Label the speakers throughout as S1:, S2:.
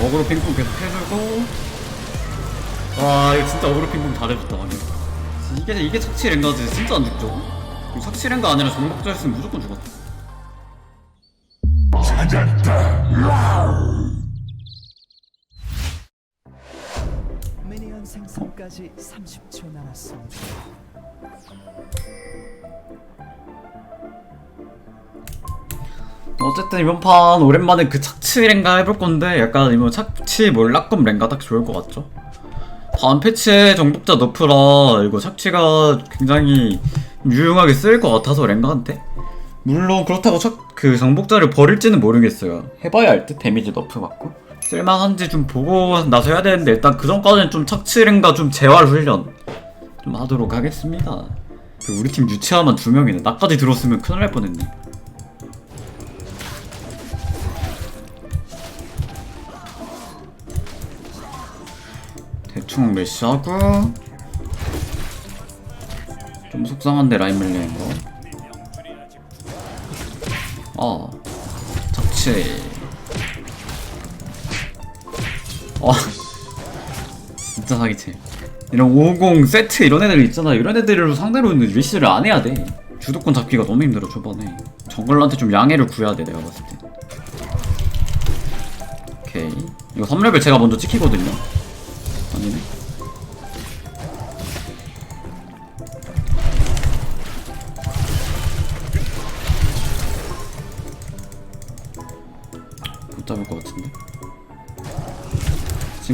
S1: 어그로 핑퐁 계속 해주고. 와 이거 진짜 어그로 핑퐁 잘해줬다 방금 이게 이게 착취 랭가지 진짜 안 죽죠? 이거 착취 랭가 아니라 정복자였으면 무조건 죽었다.
S2: 미니언 생성까지 30초 남았습니다.
S1: 어쨌든 이번 판 오랜만에 그 착취 랭가 해볼 건데 약간 이번 착취 몰락검 랭가 딱 좋을 것 같죠? 다음 패치에 정복자 너프라 이거 착취가 굉장히 유용하게 쓰일 것 같아서 랭가한테 물론 그렇다고 착, 그 정복자를 버릴지는 모르겠어요 해봐야 할듯 데미지 너프 받고 쓸만한지 좀 보고 나서 해야 되는데 일단 그 전까지는 좀 착취 랭가 좀 재활 훈련 좀 하도록 하겠습니다 그 우리 팀 유치아만 두 명이네 나까지 들었으면 큰일 날 뻔했네 대충 메시하고 좀 속상한데 라인 밀리는 거. 어, 착취. 와, 진짜 사기치. 이런 50 세트 이런 애들 있잖아. 이런 애들을 상대로 있는 리시를 안 해야 돼. 주도권 잡기가 너무 힘들어 초반에. 정글러한테 좀 양해를 구해야 돼 내가 봤을 때. 오케이. 이거 3레벨 제가 먼저 찍히거든요. 아니네.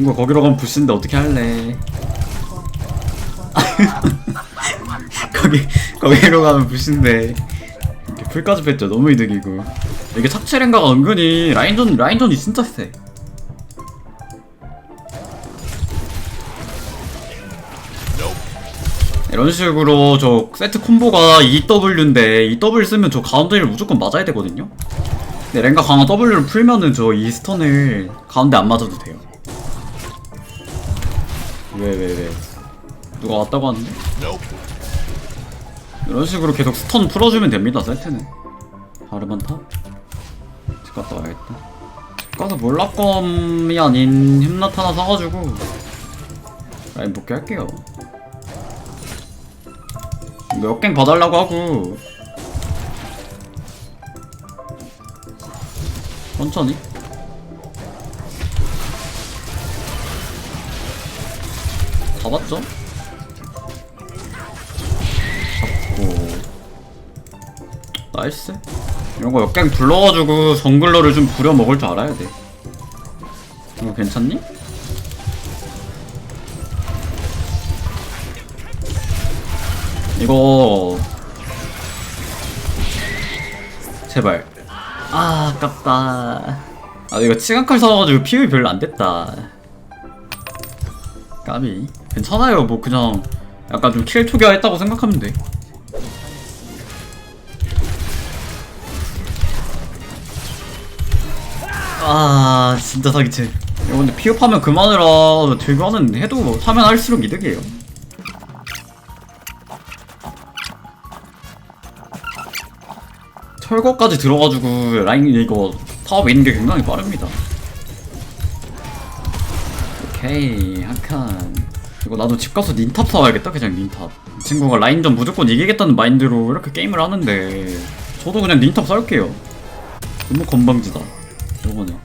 S1: 친구 거기로 가면 부신데 어떻게 할래? 거기 거기로 가면. 이렇게 풀까지 뺐죠. 너무 이득이고. 이게 착취랭가가 은근히 라인전 라인전이 진짜 세. 이런 식으로 저 세트 콤보가 EW인데 EW 쓰면 저 가운데를 무조건 맞아야 되거든요? 근데 랭가 강화 W를 풀면은 저 이 스턴을 가운데 안 맞아도 돼요 왜 왜 왜, 누가 왔다고 하는데? 이런 식으로 계속 스턴 풀어주면 됩니다 세트는. 바르반타? 집 갔다 와야겠다. 집 가서 몰락검이 아닌 햄낫 하나 사가지고 라인 복귀 할게요. 몇갱 봐달라고 하고. 천천히 잡았죠? 잡고. 나이스. 이런 거 역갱 불러가지고 정글러를 좀 부려먹을 줄 알아야 돼. 이거 괜찮니? 이거. 제발. 아 아깝다. 아 이거 치간칼 사와가지고 피흡이 별로 안 됐다. 까비 괜찮아요 뭐 그냥 약간 좀 킬 투기화 했다고 생각하면 돼 아, 진짜 사기치. 이거 근데 피업하면 그만해라. 들교하는 해도 뭐 하면 할수록 이득이에요. 철거까지 들어가지고 라인 이거 타워에 있는 게 굉장히 빠릅니다. 오케이 한 칸 이거 나도 집 가서 닌탑 사와야겠다 그냥 닌탑. 이 친구가 라인전 무조건 이기겠다는 마인드로 이렇게 게임을 하는데 저도 그냥 닌탑 쌀게요. 너무 건방지다 요거는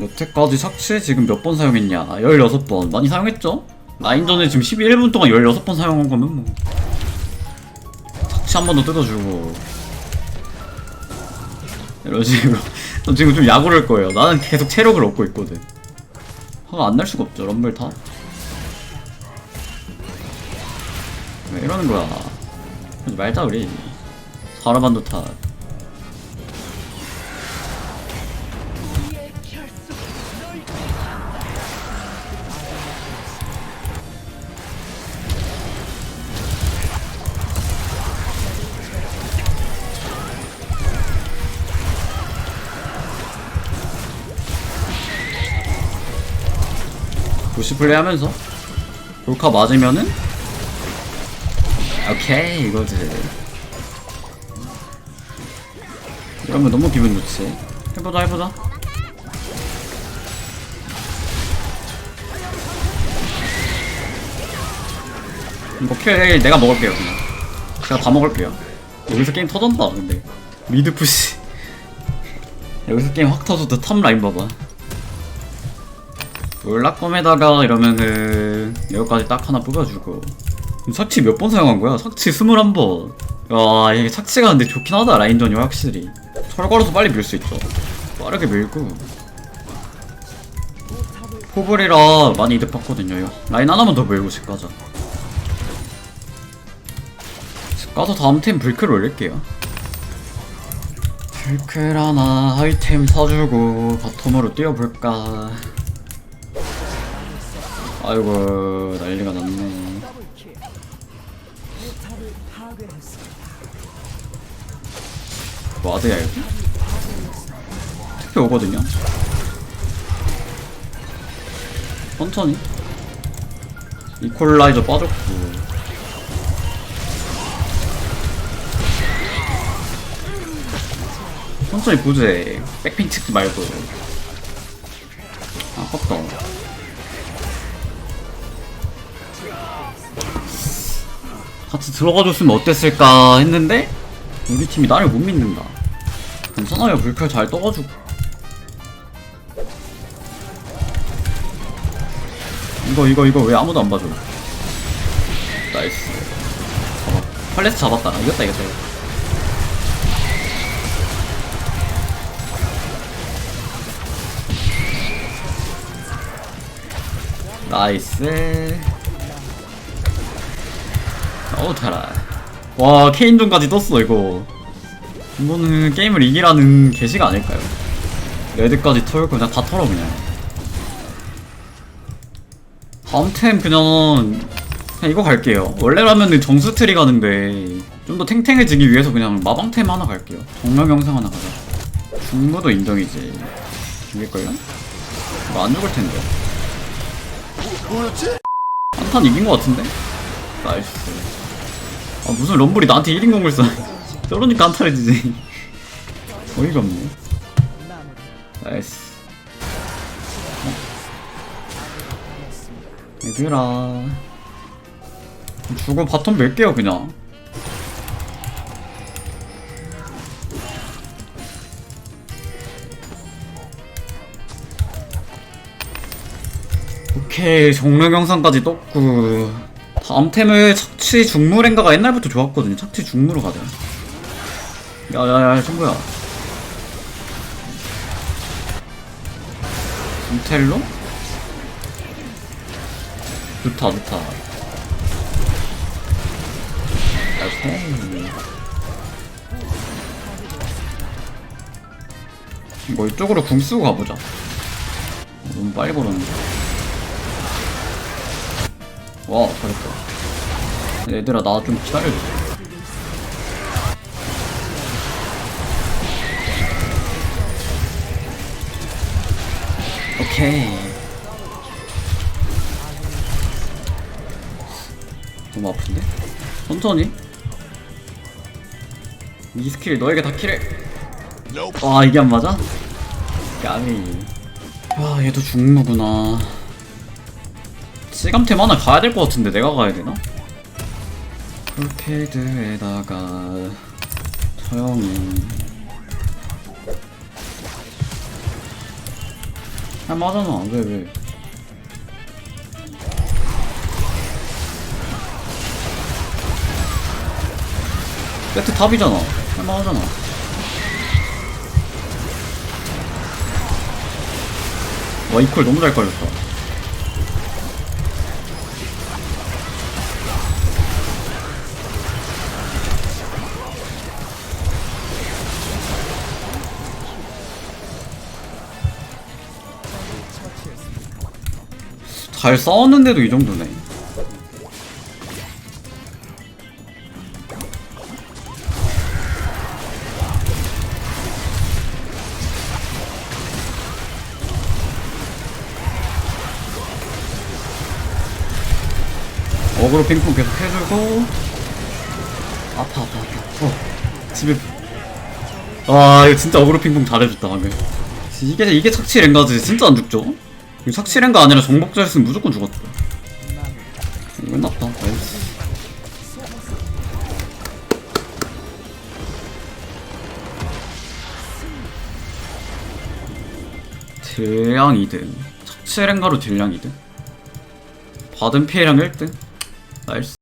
S1: 여태까지 착취 지금 몇 번 사용했냐? 16번. 많이 사용했죠? 라인전에 지금 11분 동안 16번 사용한 거면 뭐. 착취 한번 더 뜯어주고. 이런 식으로. 저 지금 좀 야구를 거예요. 나는 계속 체력을 얻고 있거든 안 날 수가 없죠 럼블 타왜 이러는 거야? 말자 우리. 사람한도 타 부시 플레이 하면서? 돌카 맞으면은? 오케이 이거지. 이러면 너무 기분 좋지. 해보자 해보자. 이거 킬 내가 먹을게요 그냥. 제가 다 먹을게요. 여기서 게임 터졌다 근데? 미드 푸시. 여기서 게임 확 터져도 탑 라인 봐봐 올라검에다가 이러면은 여기까지 딱 하나 뽑아주고. 착취 몇 번 사용한 거야? 착취 21번. 와 이게 착취가 근데 좋긴 하다 라인전이 확실히. 철 걸어서 빨리 밀 수 있죠. 빠르게 밀고. 포블이라 많이 이득 봤거든요 이거. 라인 하나만 더 밀고 집 가자. 집 가서 다음 팀 불클 올릴게요. 불클 하나 아이템 사주고 바텀으로 뛰어볼까 아이고 난리가 났네. 와드야 여기 특히 오거든요? 천천히? 이퀄라이저 빠졌고. 천천히 보제 백핑 찍지 말고. 아깝다 같이 들어가줬으면 어땠을까 했는데 우리 팀이 나를 못 믿는다. 괜찮아요 불칼 잘 떠가지고. 이거 이거 이거 왜 아무도 안 봐줘? 나이스. 잡았 팔레스 잡았다. 이겼다 이겼다 이겼다. 나이스 잘하 와 케인존까지 떴어 이거 이거는 게임을 이기라는 계시가 아닐까요? 레드까지 털고 그냥 다 털어 그냥 다음 템 그냥 그냥 이거 갈게요 원래라면은 정수 트리 가는데 좀 더 탱탱해지기 위해서 그냥 마방템 하나 갈게요 정령 영상 하나 가자 중무도 인정이지 이길걸요? 이거 안 죽을 텐데
S3: 뭐였지?
S1: 한탄 이긴 것 같은데? 나이스 아 무슨 럼블이 나한테 1인 공을 써. 저러니까 한탄을 지지. 어이가 없네. 나이스. 어? 얘들아. 주고 바텀 밀게요 그냥. 오케이 정령 영상까지 떴고 다음 템을 착취 중무랭가가 옛날부터 좋았거든요. 착취 중무로 가자. 야야야 청구야. 인텔로? 좋다 좋다. 오케이 뭐 이쪽으로 궁 쓰고 가보자. 너무 빨리 걸었는데 와 잘했다 얘들아 나 좀 기다려줘. 오케이. 너무 아픈데? 천천히. 이 스킬 너에게 다 킬해. 와 이게 안 맞아? 까미. 와 얘도 중무구나 시감템 하나 가야 될 것 같은데 내가 가야 되나? 풀캐드에다가 서영이 아 맞아나 왜 왜? 세트 탑이잖아 할만하잖아 와 이퀄 너무 잘 걸렸다 잘 싸웠는데도 이 정도네. 어그로 핑퐁 계속 해주고. 아파 아파 아파. 어 집에. 와 이거 진짜 어그로 핑퐁 잘해줬다 방금. 이게 이게 착취 랭가지 진짜 안 죽죠? 랭가 아니라 정복자였으면 무조건 죽었다. 끝났다. 나이스. 딜량 2등 착취 랭가로 딜량 2등 받은 피해량 1등. 나이스